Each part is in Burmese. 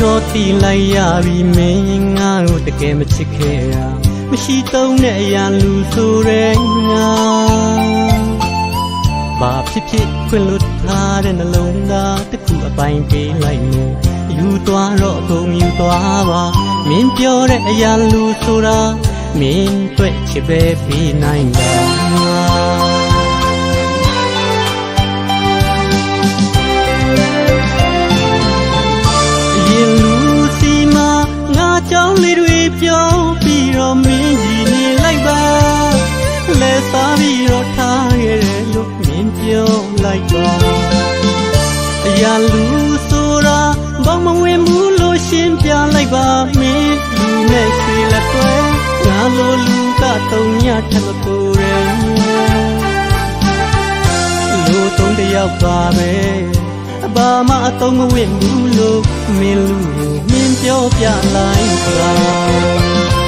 ဆုံးတော့တီလိုက်ရပြီမင်းငါ့ကိုတကယ်မချစ်ခဲ့တာမရှိတော့တဲ့အရာလူဆိုရဲငါဘာဖြစ်ဖြစ်ခွင့်လွတ်ထားတဲ့နှလုံးသားတစ်ခုအပိုင်ပေးလိုက်မယ်ယူသွားတော့အကုန်ယူသွားပါမင်းပြောတဲ့အရာလူဆိုတာမင်းတွေ့ချစ်ပဲပြီးနိုင်တာ လေးတွေပြောပြီးတော့မင်းကြီးနေလိုက်ပါလဲစားပြီးတော့ထားခဲ့တယ်လို့မင်းပြောလိုက်ပါအရာလူဆိုတာဘောင်မဝင်ဘူးလို့ရှင်းပြလိုက်ပါမင်းလူနဲ့ရွှေလက်တွဲငါလိုလူကတုံညထက်မကိုယ်ရဲလူသုံးတယောက်ပါပဲအ ဘာမှအသုံးမဝင်ဘူးလို့မင်းလူကိုမင်းပြောပြလိုက်ပါ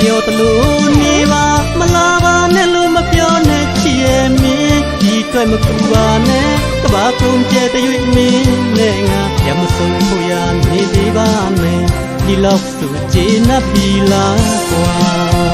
ပြောတလို့နေပါမလာပါနဲ့လို့မပြောနဲ့ချစ်ရဲ့မင်းဒီတွေ့မကူပါနဲ့ကဘာကုန်ကျဲတရွေ့မင်းနဲ့ငါရမဆုံးဖို့ရနေသေးပါနဲ့ဒီလောက်စုချေနပ်ပြီလားကွာနောက်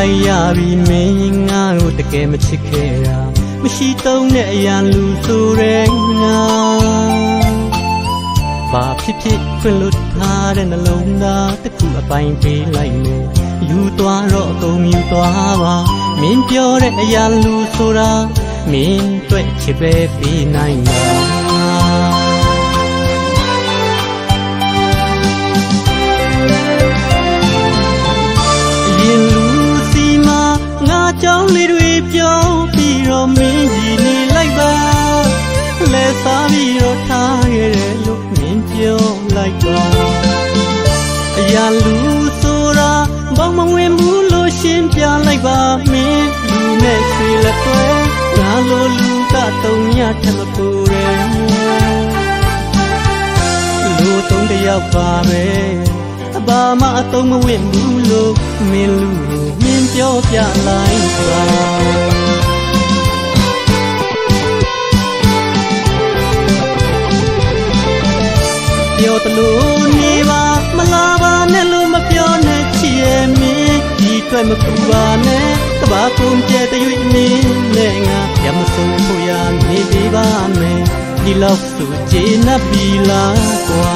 လိုက်ရပြီမင်းငါ့ကိုတကယ်မချစ်ခဲ့တာမရှိတော့တဲ့အရာလူဆိုရဲငါဘာဖြစ်ဖြစ်ခွင့်လွတ်ထားတဲ့နှလုံးသားတစ်ခုအပိုင်ပေးလိုက်မယ်ယူသွားတော့အကုန်ယူသွားပါမင်းပြောတဲ့အရာလူဆိုတာမင်းတွေ့ချစ်ပဲပြီးနိုင်မှာ ကြောင်းလေးတွေပြောပြီးတော့မင်းကြီးနေလိုက်ပါလဲစားပြီးတော့ထားခဲ့တယ်လို့မင်းပြောလိုက်ပါအရာလူဆိုတာဘောင်မဝင်ဘူးလို့ရှင်းပြလိုက်ပါမင်းလူနဲ့ရွှေလက်တွဲငါလိုလူကတုံညထက်မကိုယ်ရဲလူသုံးတယောက်ပါပဲအ ဘာမှအသုံးမဝင်ဘူးလို့မင်းလူကိုမင်းပြောပြလိုက်ပါပြောတလို့နေပါမလာပါနဲ့လို့မပြောနဲ့ချစ်ရဲ့မင်းဒီတွေ့မကူပါနဲ့ကဘာကုန်ကျဲတရွေ့မင်းနဲ့ငါရမဆုံးဖို့ရနေသေးပါမယ်ဒီလောက်ဆိုချေနပ်ပြီလားကွာ